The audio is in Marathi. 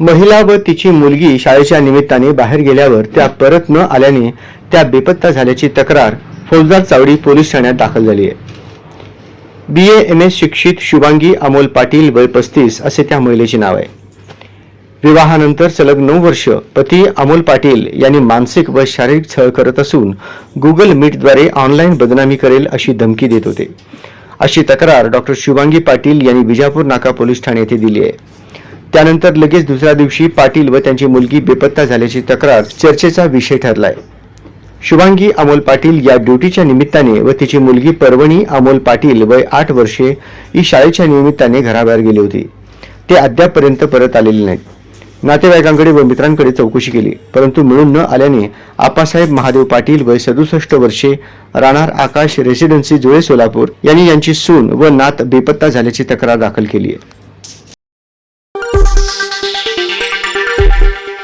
महिला व तिची मुलगी शाळेच्या निमित्ताने बाहेर गेल्यावर त्या परत न आल्याने त्या बेपत्ता झाल्याची तक्रार फौजदार चावडी पोलीस ठाण्यात दाखल झाली आहे. बी ए एम एस शिक्षित शुभांगी अमोल पाटील वय पस्तीस असे त्या महिलेचे नाव आहे. विवाहानंतर सलग नऊ वर्ष पती अमोल पाटील यांनी मानसिक व शारीरिक छळ करत असून गुगल मीटद्वारे ऑनलाईन बदनामी करेल अशी धमकी देत होते. अशी तक्रार डॉक्टर शुभांगी पाटील यांनी विजापूर नाका पोलीस ठाणे येथे दिली आहे. त्यानंतर लगेच दुसऱ्या दिवशी पाटील व त्यांची मुलगी बेपत्ता झाल्याची तक्रार चर्चेचा विषय ठरलाय. शुभांगी अमोल पाटील या ड्युटीच्या निमित्ताने व तिची मुलगी पर्वणी अमोल पाटील वय आठ वर्षे ही शाळेच्या निमित्ताने घराबाहेर गेली होती. ते अद्यापपर्यंत परत आलेले नाहीत. नातेवाईकांकडे व मित्रांकडे चौकशी केली परंतु मिळून न आल्याने आप्पासाहेब महादेव पाटील वय सदुसष्ट वर्षे राहणार आकाश रेसिडेन्सी जुळे सोलापूर यांनी यांची सून व नात बेपत्ता झाल्याची तक्रार दाखल केली आहे. thank you